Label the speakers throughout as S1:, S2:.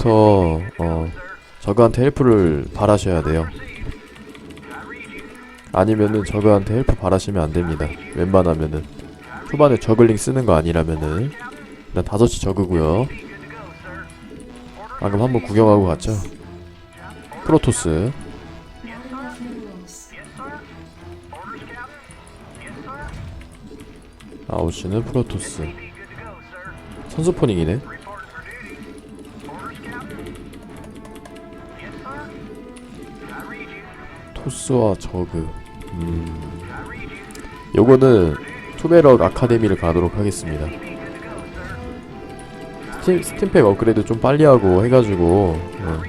S1: 초반부터 어 저그한테 헬프를 바라셔야 돼요. 아니면은 저그한테 헬프 바라시면 안 됩니다. 웬만하면은 초반에 저글링 쓰는 거 아니라면은 일단 다섯 시 저그고요. 방금 한번 구경하고 갔죠. 프로토스 아홉 시는 프로토스 선수 포닝이네. 토스와 저그. 음. 요거는 투베럭 아카데미를 가도록 하겠습니다. 스팀, 스팀팩 업그레이드 좀 빨리 하고 해가지고 어,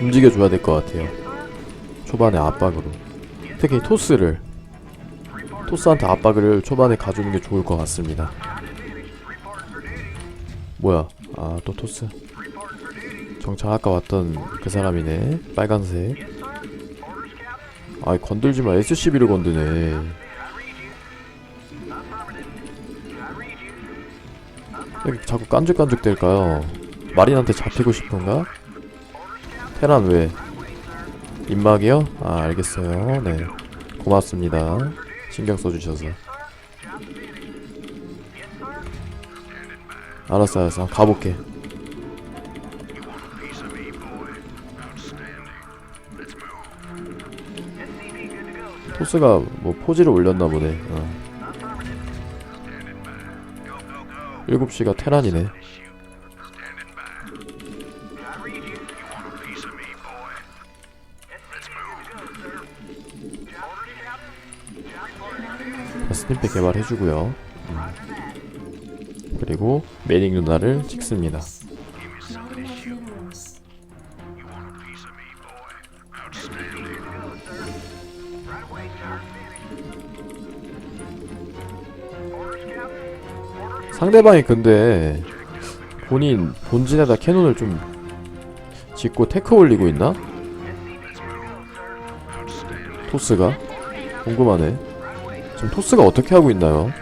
S1: 움직여줘야 될 것 같아요. 초반에 압박으로. 특히 토스를 토스한테 압박을 초반에 가주는 게 좋을 것 같습니다. 뭐야? 아 또 토스. 정창 아까 왔던 그 사람이네. 빨간색. 아이 건들지 마. SCB를 건드네. 왜 자꾸 깐죽깐죽 될까요? 마린한테 잡히고 싶은가? 테란 왜? 입막이요? 아 알겠어요. 네. 고맙습니다. 신경 써주셔서. 알았어 알았어. 가볼게. 토스가 뭐 포지를 올렸나 보네. 어. 7시가 테란이네. 자, 스팀팩 개발해주고요. 음. 그리고 매닝 누나를 찍습니다. 상대방이 근데 본인 본진에다 캐논을 좀 짓고 테크 올리고 있나? 토스가 궁금하네. 지금 토스가 어떻게 하고 있나요?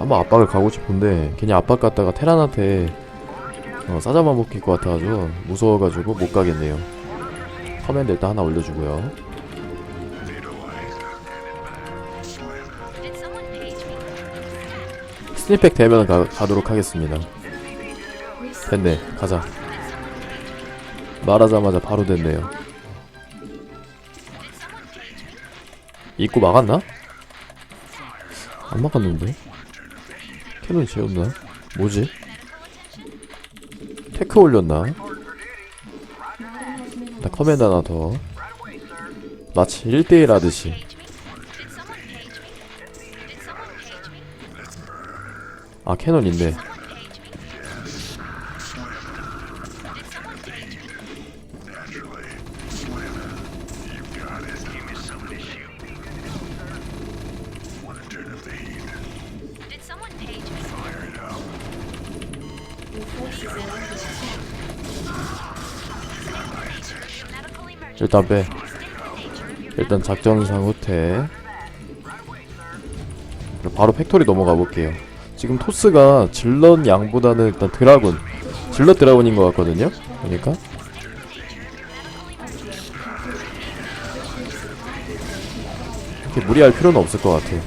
S1: 아마 압박을 가고 싶은데 괜히 압박 갔다가 테란한테 어, 싸잡아 먹힐 것 같아가지고 무서워가지고 못 가겠네요. 커맨드 일단 하나 올려주고요. 스니팩 되면 가, 가도록 하겠습니다. 됐네, 가자. 말하자마자 바로 됐네요. 입구 막았나? 안 막았는데? 캐논 지었나? 뭐지? 테크 올렸나? 나 커맨드 하나 더. 마치 1대1 하듯이. 아, 캐논 있네.
S2: Did someone page me? Medical emergency.
S1: 일단 빼. 일단 작전상 후퇴. 바로 팩토리 넘어가 볼게요. 지금 토스가 질럿 양보다는 일단 드라군, 질럿 드라군인 것 같거든요. 그러니까 이렇게 무리할 필요는 없을 것 같아요.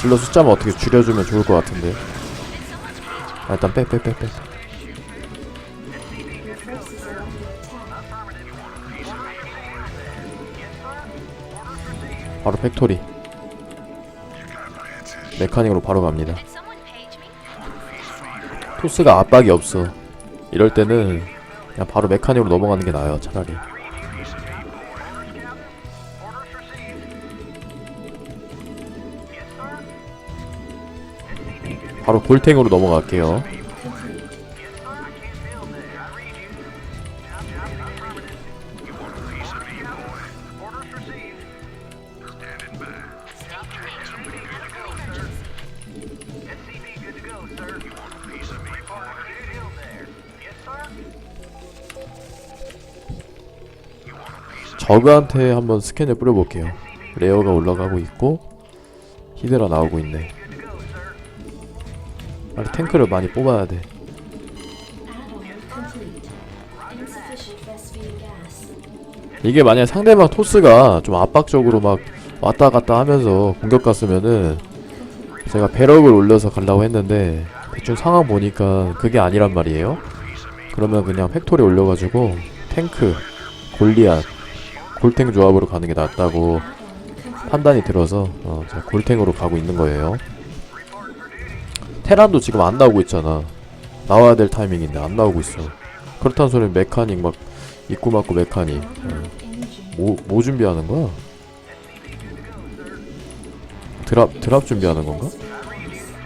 S1: 질럿 숫자만 어떻게 줄여주면 좋을 것 같은데. 아, 일단 빼, 빼, 빼, 빼. 바로 팩토리 메카닉으로 바로 갑니다? 토스가 압박이 없어. 이럴 때는 그냥 바로 메카닉으로 넘어가는 게 나아요 차라리. 바로 볼탱으로 넘어갈게요 저그한테 한번 스캔을 뿌려볼게요. 레어가 올라가고 있고 히드라 나오고 있네. 빨리 탱크를 많이 뽑아야 돼. 이게 만약 상대방 토스가 좀 압박적으로 막 왔다 갔다 하면서 공격 갔으면은 제가 배럭을 올려서 가려고 했는데 대충 상황 보니까 그게 아니란 말이에요. 그러면 그냥 팩토리 올려가지고 탱크 골리앗 골탱 조합으로 가는 게 낫다고 판단이 들어서 어, 골탱으로 가고 있는 거예요 테란도 지금 안 나오고 있잖아 나와야 될 타이밍인데 안 나오고 있어 그렇다는 소리는 메카닉 막 입구 막고 메카닉 어. 뭐, 뭐 준비하는 거야? 드랍, 드랍 준비하는 건가?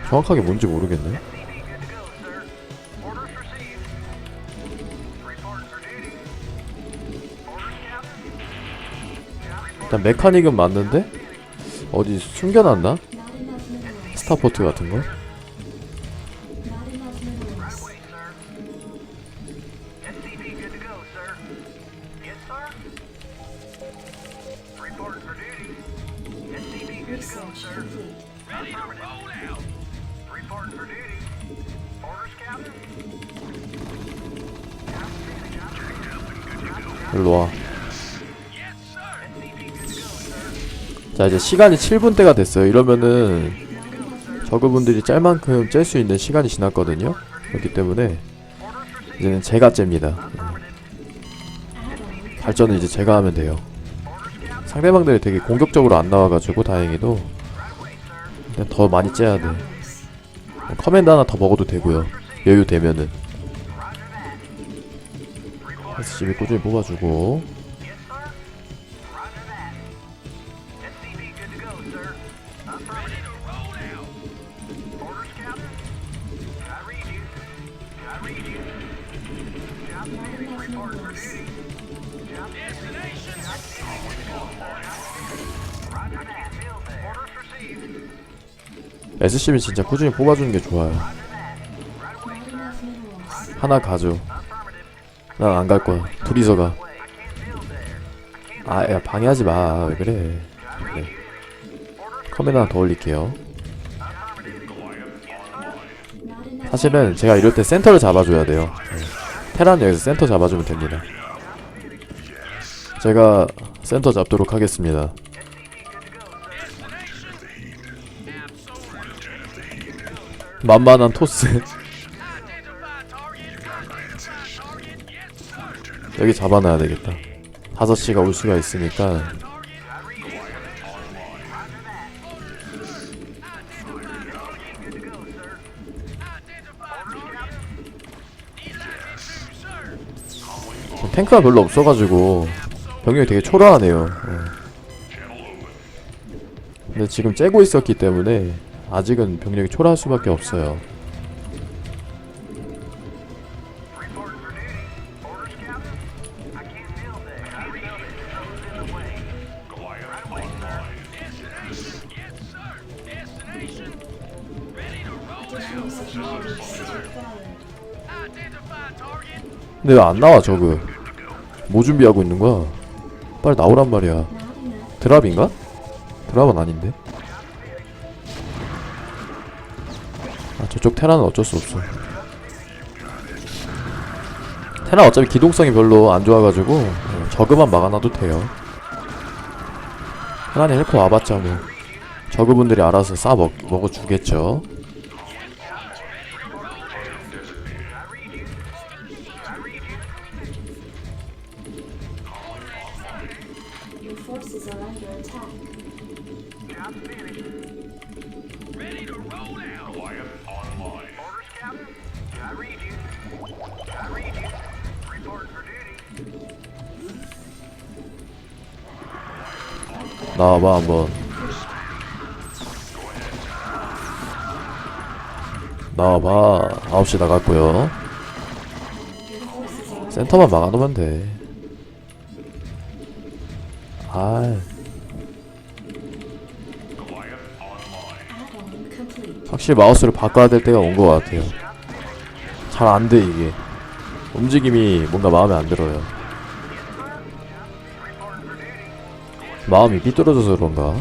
S1: 정확하게 뭔지 모르겠네. 일단 메카닉은 맞는데? 어디 숨겨놨나? 스타포트 같은 거?
S3: Minerals.
S1: 자, 이제 시간이 7분대가 됐어요. 이러면은 저그분들이 짤 만큼 짤 수 있는 시간이 지났거든요. 그렇기 때문에 이제는 제가 잽니다.
S3: Add-on
S1: 발전은 이제 제가 하면 돼요. 상대방들이 되게 공격적으로 안 나와가지고 다행히도 더 많이 째야 돼. 커맨드 하나 더 먹어도 되고요. 여유 되면은. SCB 꾸준히 뽑아주고 SCB 진짜 꾸준히 뽑아주는 게 좋아요. 하나 가죠. 난 안 갈 거야. 둘이서 가. 아, 야, 방해하지 마. 왜 그래. 네. 커맨드 하나 더 올릴게요. 사실은 제가 이럴 때 센터를 잡아줘야 돼요. 네. 테란 여기서 센터 잡아주면 됩니다. 제가 센터 잡도록 하겠습니다. 만만한 토스. 여기 잡아놔야 되겠다. 5시가 올 수가 있으니까 탱크가 별로 없어가지고 병력이 되게 초라하네요. 예. 근데 지금 째고 있었기 때문에 아직은 병력이 초라할 수밖에 없어요. 근데 왜 안 나와 저그? 뭐 준비하고 있는 거야? 빨리 나오란 말이야. 드랍인가? 드랍은 아닌데. 아 저쪽 테라는 어쩔 수 없어. 테라 어차피 기동성이 별로 안 좋아가지고 어, 저그만 막아놔도 돼요. 테란이 헬퍼 와봤자 뭐 저그분들이 알아서 싸 먹, 먹어주겠죠.
S3: Your forces are under attack.
S4: Orders, Captain? I read you. I read you. Report for duty.
S1: 나와봐 한번. 나와봐. 9시 나갔고요. 센터만 막아놓으면 돼. 아. 확실히 마우스를 바꿔야 될 때가 온 것 같아요. 잘 안 돼 이게. 움직임이 뭔가 마음에 안 들어요. 마음이 삐뚤어져서 그런가?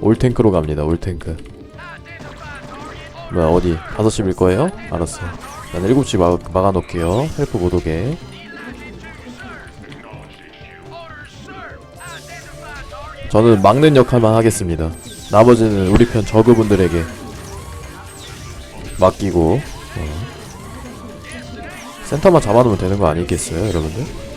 S1: 올탱크로 갑니다 올탱크 뭐야 어디 5시 밀 거예요? 알았어 난 7시 막, 막아놓을게요 헬프 못 오게 저는 막는 역할만 하겠습니다 나머지는 우리 편 저그분들에게 맡기고 어. 센터만 잡아놓으면 되는 거 아니겠어요 여러분들?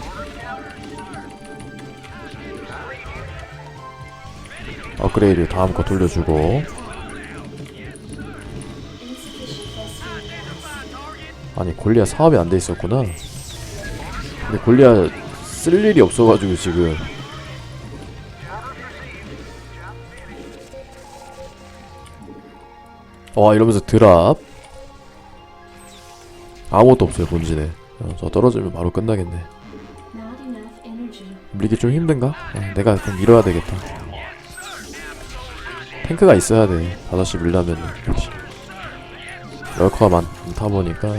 S1: 업그레이드 다음 거 돌려주고 아니 골리아 사업이 안 돼 있었구나. 근데 골리아 쓸 일이 없어가지고 지금. 와 이러면서 드랍. 아무것도 없어요 본진에. 어, 저 떨어지면 바로 끝나겠네. 밀기 좀 힘든가? 어, 내가 그냥 밀어야 되겠다. 탱크가 있어야 돼. 5시 밀려면. 럴커가 많다 보니까.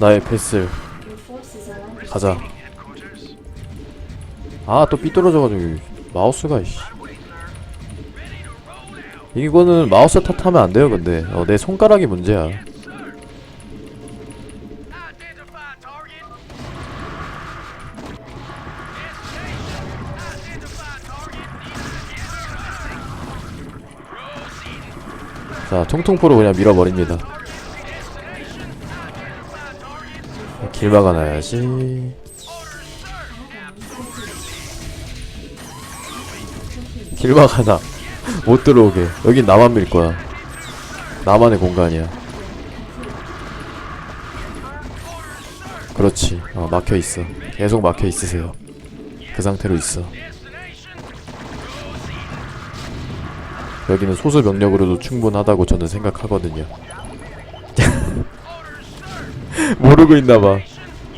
S1: 나의 패스 가자. 아 또 삐뚤어져가지고 마우스가 씨. 이거는 마우스 탓하면 안 돼요 근데. 어, 내 손가락이 문제야. 자 통통포로 그냥 밀어버립니다. 길 막아놔야지 길 막아놔 못 들어오게. 여긴 나만 밀 거야. 나만의 공간이야. 그렇지. 어, 막혀 있어. 계속 막혀 있으세요. 그 상태로 있어. 여기는 소수 병력으로도 충분하다고 저는 생각하거든요. 모르고 있나봐.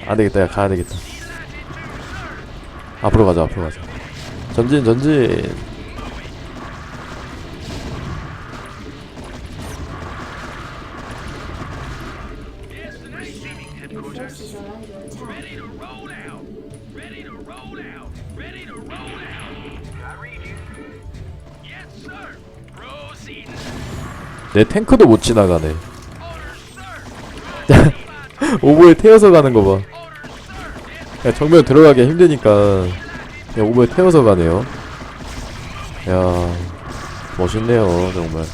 S1: 안되겠다. 야 가야되겠다. 앞으로 가자 앞으로 가자. 전진 전진 내 탱크도 못 지나가네. 오버에 태워서 가는 거 봐. 야, 정면 들어가기 힘드니까 그냥 오버에 태워서 가네요. 야, 멋있네요, 정말.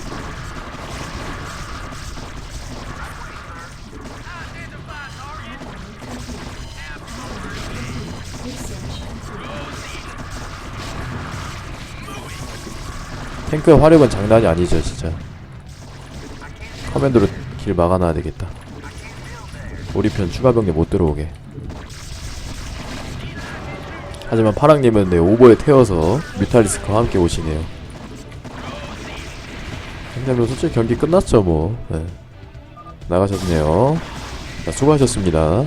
S1: 탱크의 화력은 장난이 아니죠, 진짜. 커맨드로 길 막아놔야 되겠다. 우리 편 추가 병력 못 들어오게. 하지만 파랑님은 네, 오버에 태워서 뮤탈리스크와 함께 오시네요. 뭐 솔직히 경기 끝났죠, 뭐. 네. 나가셨네요. 자, 수고하셨습니다.